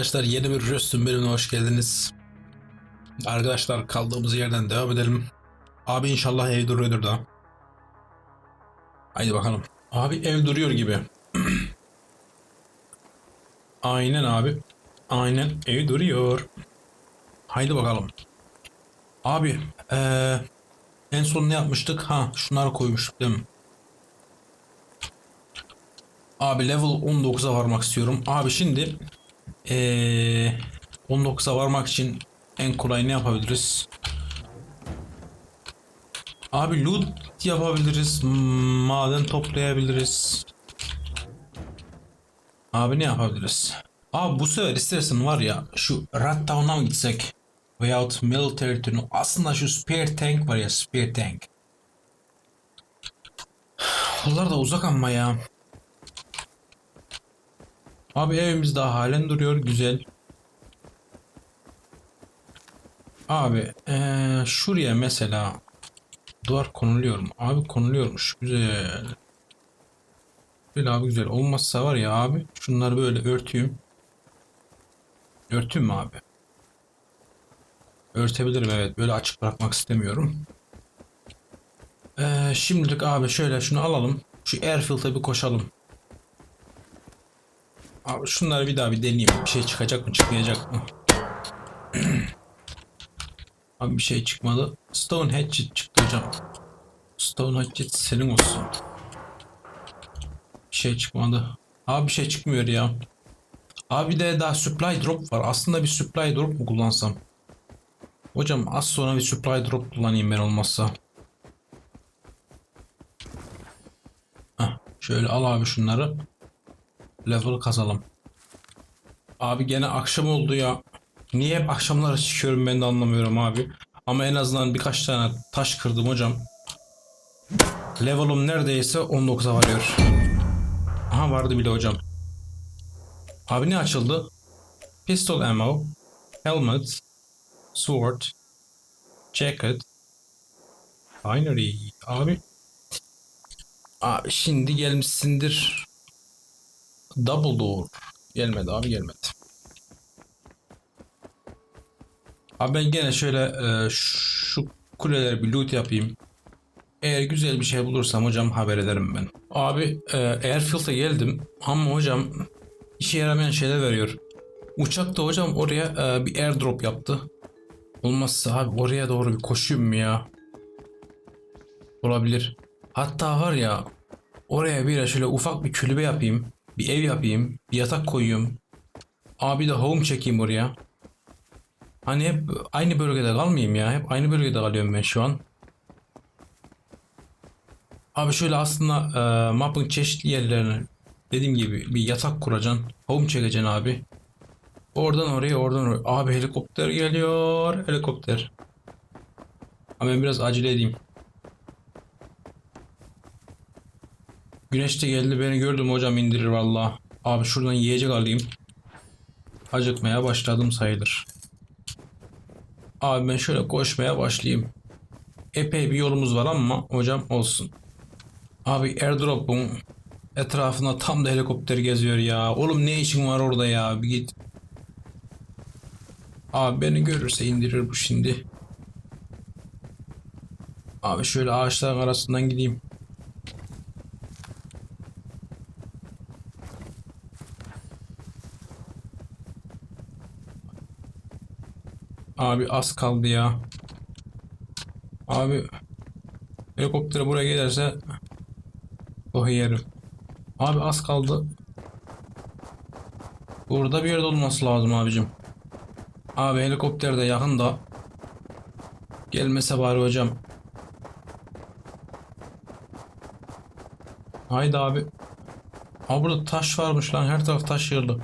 Arkadaşlar yeni bir Röstüm bölümüne hoş geldiniz. Arkadaşlar kaldığımız yerden devam edelim. Abi inşallah ev duruyordur da. Haydi bakalım. Abi ev duruyor gibi. Aynen abi. Aynen ev duruyor. Haydi bakalım. Abi eee, en son ne yapmıştık? Ha şunları koymuştuk değil mi? Abi level 19'a varmak istiyorum. Abi şimdi ee, 19'a varmak için en kolay ne yapabiliriz? Abi loot yapabiliriz. Maden toplayabiliriz. Abi ne yapabiliriz? Abi bu sefer istersen var ya şu Rat Town'a mı gitsek? Veyahut Military Tunnel. Aslında şu Spare Tank var ya Spare Tank. Onlar da uzak ama ya. Abi evimiz daha halen duruyor. Güzel. Abi eee, şuraya mesela duvar konuluyor mu? Abi konuluyormuş. Güzel. Böyle abi güzel. Olmazsa var ya abi şunları böyle örtüyüm. Örteyim mi abi? Örtebilirim evet. Böyle açık bırakmak istemiyorum. Eee, şimdilik abi şöyle şunu alalım. Şu airfield'a bir koşalım. Abi şunları bir daha bir deneyeyim. Bir şey çıkacak mı çıkmayacak mı? Abi bir şey çıkmadı. Stone Hatchet çıktı hocam. Stone Hatchet senin olsun. Bir şey çıkmadı. Abi bir şey çıkmıyor ya. Abi de daha supply drop var. Aslında bir supply drop mu kullansam? Hocam az sonra bir supply drop kullanayım ben olmazsa. Heh, şöyle al abi şunları. Level kazalım. Abi gene akşam oldu ya. Niye hep akşamlara çıkıyorum ben de anlamıyorum abi. Ama en azından birkaç tane taş kırdım hocam. Level'ım neredeyse 19'a varıyor. Aha vardı bile hocam. Abi ne açıldı? Pistol ammo, helmet, sword, jacket, binary. Abi. Abi şimdi gelmişsindir. Double door. Gelmedi abi gelmedi. Abi ben gene şöyle e, şu kuleleri bir loot yapayım. Eğer güzel bir şey bulursam hocam haber ederim ben. Abi e, Airfield'a geldim ama hocam işe yaramayan şeyler veriyor. Uçakta hocam oraya e, bir airdrop yaptı. Olmazsa abi oraya doğru bir koşayım mı ya? Olabilir. Hatta var ya oraya bir şöyle ufak bir kulübe yapayım. Bir ev yapayım. Bir yatak koyayım. Abi de home çekeyim oraya. Hani hep aynı bölgede kalmayayım ya. Hep aynı bölgede kalıyorum ben şu an. Abi şöyle aslında e, map'ın çeşitli yerlerine dediğim gibi bir yatak kuracaksın. Home çekeceksin abi. Oradan oraya oradan oraya. Abi helikopter geliyor. Helikopter. Ama ben biraz acele edeyim. Güneş de geldi beni gördüm hocam indirir valla. Abi şuradan yiyecek alayım. Acıkmaya başladım sayılır. Abi ben şöyle koşmaya başlayayım. Epey bir yolumuz var ama hocam olsun. Abi airdrop'un etrafında tam da helikopter geziyor ya. Oğlum ne işin var orada ya bir git. Abi beni görürse indirir bu şimdi. Abi şöyle ağaçların arasından gideyim. Abi az kaldı ya. Abi helikopter buraya gelirse o yerim. Abi az kaldı. Burada bir yerde olması lazım abicim. Abi helikopter de yakında. Gelmese bari hocam. Haydi abi. Abi burada taş varmış lan. Her taraf taş yığıldı.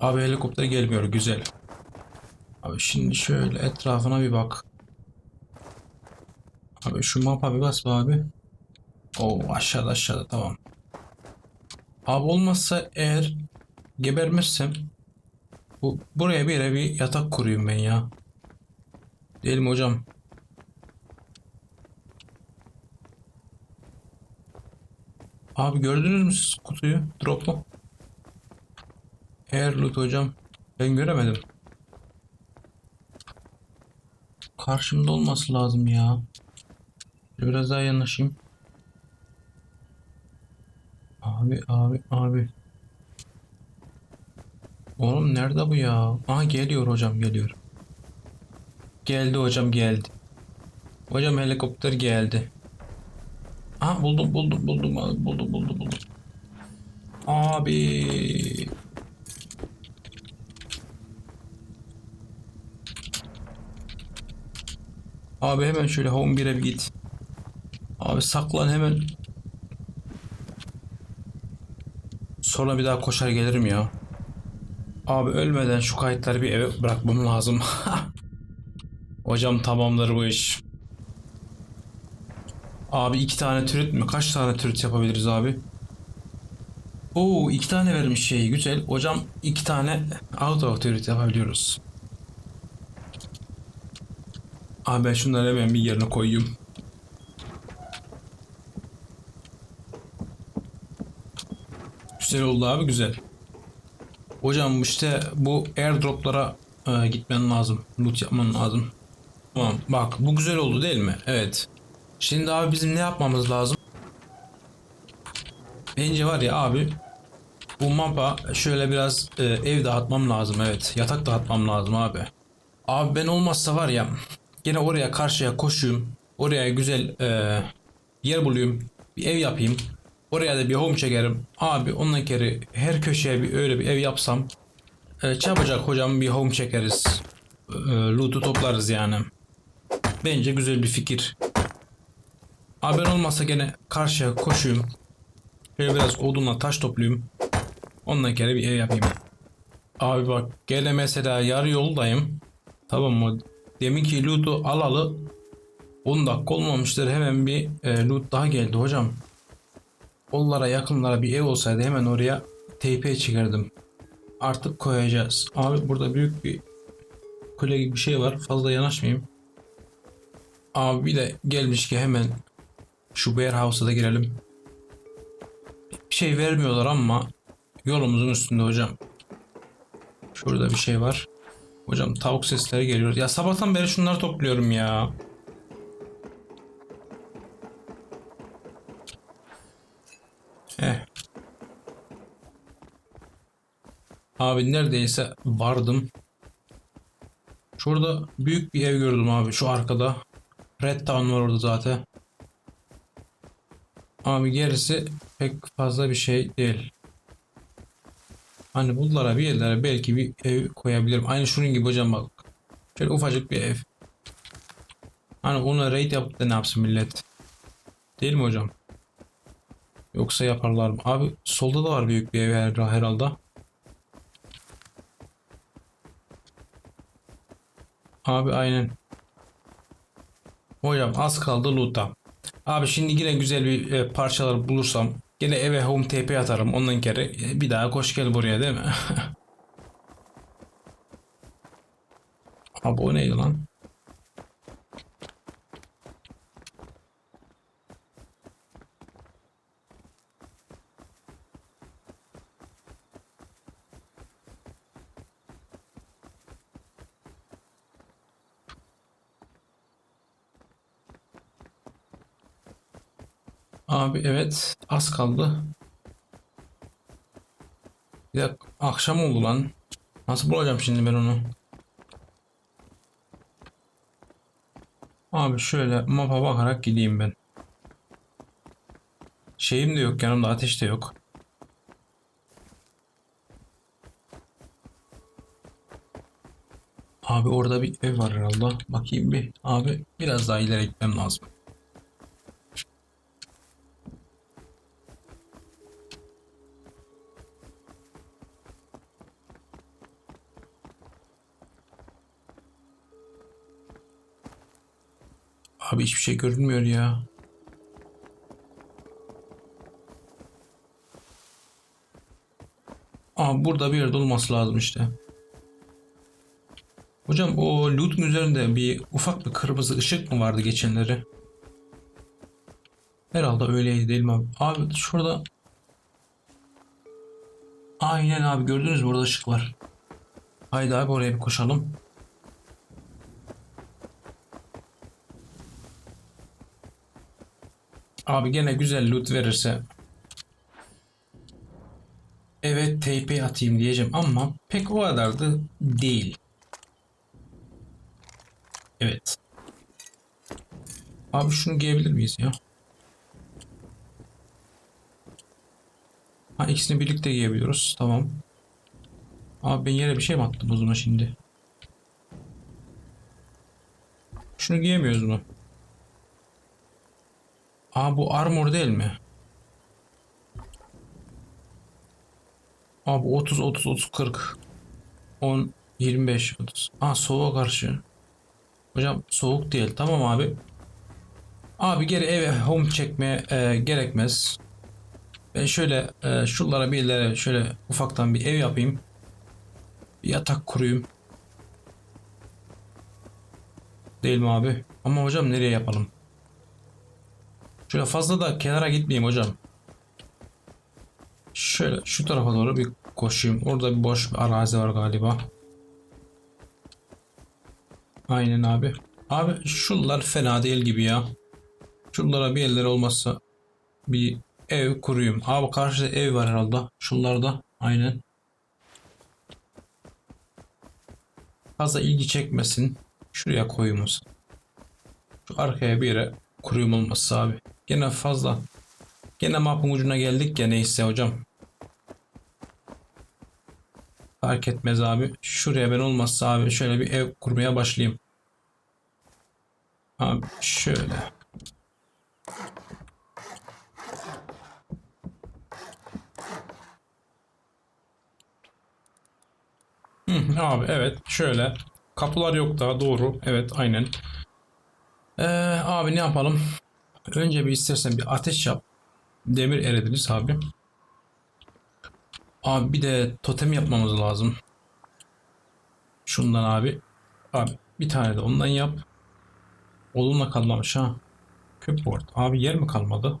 Abi helikopter gelmiyor. Güzel. Abi şimdi şöyle etrafına bir bak. Abi şu mapa bir bas abi. Oo aşağıda aşağıda tamam. Abi olmazsa eğer gebermezsem bu buraya bir yere bir yatak kurayım ben ya. Değil mi hocam? Abi gördünüz mü siz kutuyu? Drop'u. Eğer loot hocam ben göremedim. Karşımda olması lazım ya. Biraz daha yanaşayım. Abi abi abi. Oğlum nerede bu ya? Aha geliyor hocam geliyor. Geldi hocam geldi. Hocam helikopter geldi. Aha buldum buldum buldum buldum buldum buldum. Abi. Abi hemen şöyle home 1'e bir git. Abi saklan hemen. Sonra bir daha koşar gelirim ya. Abi ölmeden şu kayıtları bir eve bırakmam lazım. Hocam tamamdır bu iş. Abi iki tane türüt mü? Kaç tane türüt yapabiliriz abi? Oo iki tane vermiş şey güzel. Hocam iki tane auto türüt yapabiliyoruz. Abi ben şunları hemen bir yerine koyayım. Güzel oldu abi güzel. Hocam işte bu airdroplara e, gitmen lazım. Loot yapman lazım. Tamam bak bu güzel oldu değil mi? Evet. Şimdi abi bizim ne yapmamız lazım? Bence var ya abi bu mapa şöyle biraz e, ev dağıtmam lazım evet. Yatak dağıtmam lazım abi. Abi ben olmazsa var ya gene oraya karşıya koşuyum. Oraya güzel e, yer bulayım. Bir ev yapayım. Oraya da bir home çekerim. Abi ondan kere her köşeye bir öyle bir ev yapsam e, çabucak hocam bir home çekeriz. E, loot'u toplarız yani. Bence güzel bir fikir. Abi ben olmazsa gene karşıya koşuyum. Şöyle biraz odunla taş toplayayım. Ondan kere bir ev yapayım. Abi bak gene mesela yarı yoldayım. Tamam mı? Deminki loot'u alalı 10 dakika olmamıştır. Hemen bir e, loot daha geldi hocam. Onlara yakınlara bir ev olsaydı hemen oraya TP çıkardım. Artık koyacağız. Abi burada büyük bir kule gibi bir şey var. Fazla yanaşmayayım. Abi bir de gelmiş ki hemen şu warehouse'a da girelim. Bir şey vermiyorlar ama yolumuzun üstünde hocam. Şurada bir şey var. Hocam tavuk sesleri geliyor. Ya sabahtan beri şunları topluyorum ya. Eh. Abi neredeyse vardım. Şurada büyük bir ev gördüm abi şu arkada. Red Town var orada zaten. Abi gerisi pek fazla bir şey değil. Hani bunlara bir yerlere belki bir ev koyabilirim. Aynı şunun gibi hocam bak. Şöyle ufacık bir ev. Hani ona raid yapıp da ne yapsın millet? Değil mi hocam? Yoksa yaparlar mı? Abi solda da var büyük bir ev her- herhalde. Abi aynen. Hocam az kaldı loot'a. Abi şimdi yine güzel bir e, parçalar bulursam gene eve home TP atarım. Ondan kere e, bir daha koş gel buraya değil mi? Abi o lan? Abi evet az kaldı. Bir dakika akşam oldu lan. Nasıl bulacağım şimdi ben onu? Abi şöyle mapa bakarak gideyim ben. Şeyim de yok yanımda ateş de yok. Abi orada bir ev var herhalde. Bakayım bir. Abi biraz daha ileri gitmem lazım. Abi hiçbir şey görünmüyor ya. Aa burada bir yerde olması lazım işte. Hocam o loot'un üzerinde bir ufak bir kırmızı ışık mı vardı geçenleri? Herhalde öyleydi değil mi abi? Abi şurada Aynen abi gördünüz mü orada ışık var. Haydi abi oraya bir koşalım. Abi gene güzel loot verirse Evet TP atayım diyeceğim ama pek o kadar da değil. Evet. Abi şunu giyebilir miyiz ya? Ha ikisini birlikte giyebiliyoruz. Tamam. Abi ben yere bir şey mi attım o zaman şimdi? Şunu giyemiyoruz mu? Aa bu armor değil mi? Abi 30 30 30 40 10 25 30. Aa soğuğa karşı. Hocam soğuk değil. Tamam abi. Abi geri eve home çekmeye e, gerekmez. Ben şöyle e, şuralara bir yerlere şöyle ufaktan bir ev yapayım. Bir yatak kurayım. Değil mi abi? Ama hocam nereye yapalım? Şöyle fazla da kenara gitmeyeyim hocam. Şöyle şu tarafa doğru bir koşayım. Orada bir boş bir arazi var galiba. Aynen abi. Abi şunlar fena değil gibi ya. Şunlara bir yerleri olmazsa bir ev kuruyum. Abi karşıda ev var herhalde. Şunlarda. Aynen. Fazla ilgi çekmesin. Şuraya koyumuz. Şu arkaya bir yere kuruyum olmazsa abi. Gene fazla. Gene mapın ucuna geldik ya neyse hocam. Fark etmez abi. Şuraya ben olmazsa abi şöyle bir ev kurmaya başlayayım. Abi şöyle. Abi evet şöyle. Kapılar yok daha doğru. Evet aynen. Ee, abi ne yapalım? Önce bir istersen bir ateş yap. Demir erediniz abi. Abi bir de totem yapmamız lazım. Şundan abi. Abi bir tane de ondan yap. Odunla kalmamış ha. Cupboard. Abi yer mi kalmadı?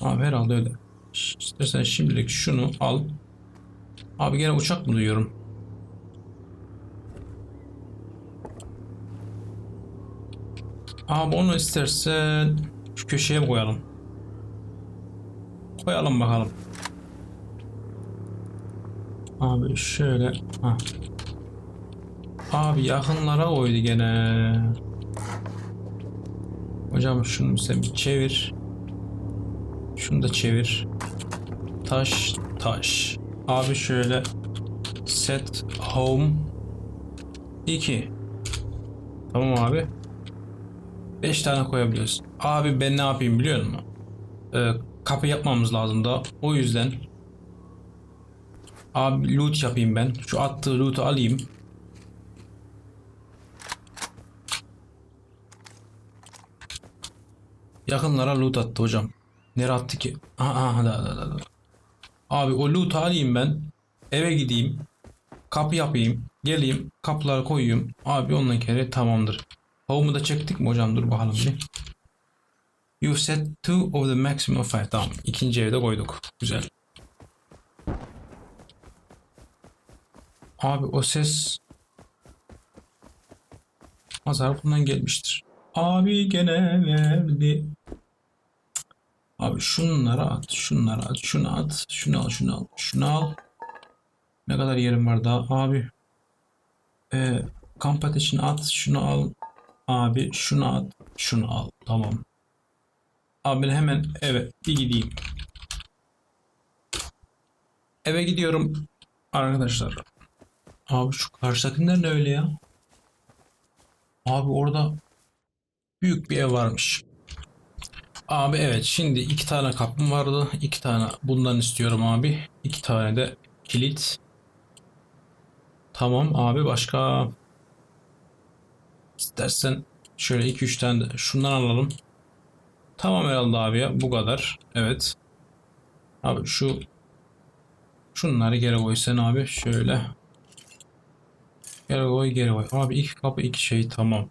Abi herhalde öyle. İstersen şimdilik şunu al. Abi gene uçak mı duyuyorum? Abi onu istersen şu köşeye koyalım? Koyalım bakalım. Abi şöyle. Ha. Abi yakınlara koydu gene. Hocam şunu sen bir çevir. Şunu da çevir. Taş taş. Abi şöyle set home 2. Tamam abi. 5 tane koyabiliyoruz. Abi ben ne yapayım biliyor musun? Ee, kapı yapmamız lazım da. O yüzden Abi loot yapayım ben. Şu attığı loot'u alayım. Yakınlara loot attı hocam. Nereye attı ki? Aha, aha da, da, da, da. Abi o loot'u alayım ben. Eve gideyim. Kapı yapayım. Geleyim. Kapıları koyayım. Abi ondan kere tamamdır. Home'u da çektik mi hocam? Dur bakalım bir. You set two of the maximum five. Tamam. İkinci evde koyduk. Güzel. Abi o ses Azar bundan gelmiştir. Abi gene verdi. Abi şunları at, şunları at, şunu at, şunu al, şunu al, şunu al. Ne kadar yerim var daha abi. Ee, kamp ateşini at, şunu al. Abi şunu at, şunu al. Tamam. Abi hemen eve bir gideyim. Eve gidiyorum arkadaşlar. Abi şu karşıdakiler ne öyle ya? Abi orada büyük bir ev varmış. Abi evet şimdi iki tane kapım vardı. iki tane bundan istiyorum abi. İki tane de kilit. Tamam abi başka istersen şöyle iki üç tane de şundan alalım. Tamam herhalde abi ya bu kadar. Evet. Abi şu şunları geri koysan abi şöyle. Geri koy geri koy. Abi iki kapı iki şey tamam.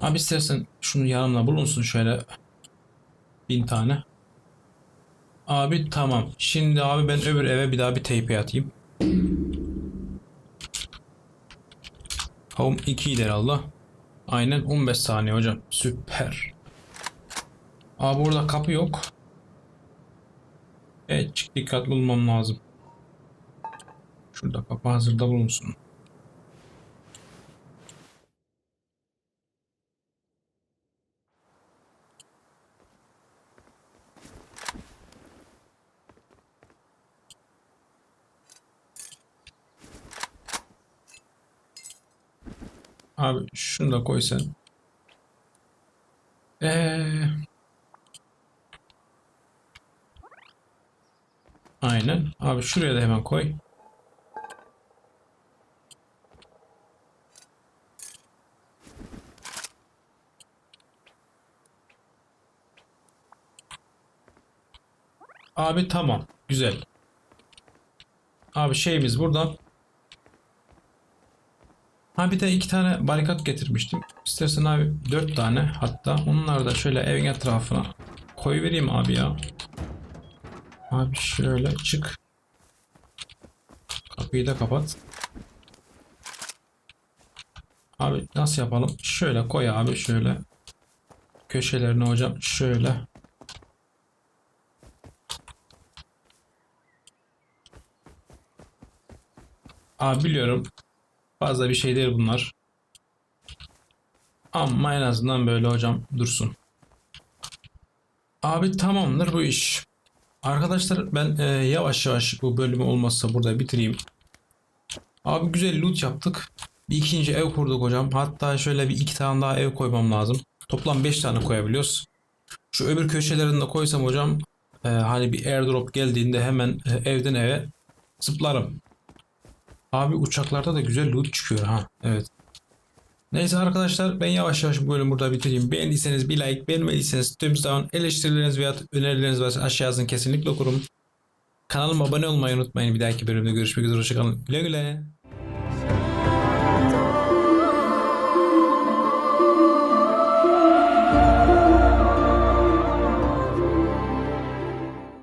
Abi istersen şunu yanımda bulunsun şöyle bin tane. Abi tamam. Şimdi abi ben öbür eve bir daha bir TP atayım. Home 2 ileri Allah. Aynen 15 saniye hocam. Süper. Abi burada kapı yok. Evet çık dikkatli olmam lazım. Şurada kapı hazırda bulunsun. Abi şunu da koy sen. Ee... Aynen. Abi şuraya da hemen koy. Abi tamam. Güzel. Abi şeyimiz burada. Ha bir de iki tane barikat getirmiştim. İstersen abi dört tane hatta. Onları da şöyle evin etrafına koy vereyim abi ya. Abi şöyle çık. Kapıyı da kapat. Abi nasıl yapalım? Şöyle koy abi şöyle. Köşelerine hocam şöyle. Abi biliyorum fazla bir şey değil bunlar. Ama en azından böyle hocam dursun. Abi tamamdır bu iş. Arkadaşlar ben e, yavaş yavaş bu bölümü olmazsa burada bitireyim. Abi güzel loot yaptık. Bir ikinci ev kurduk hocam. Hatta şöyle bir iki tane daha ev koymam lazım. Toplam 5 tane koyabiliyoruz. Şu öbür köşelerini de koysam hocam e, hani bir airdrop geldiğinde hemen e, evden eve zıplarım. Abi uçaklarda da güzel loot çıkıyor ha. Evet. Neyse arkadaşlar ben yavaş yavaş bu bölümü burada bitireyim. Beğendiyseniz bir like, beğenmediyseniz thumbs down, eleştirileriniz veya önerileriniz varsa aşağı yazın kesinlikle okurum. Kanalıma abone olmayı unutmayın. Bir dahaki bölümde görüşmek üzere. Hoşçakalın. Güle güle.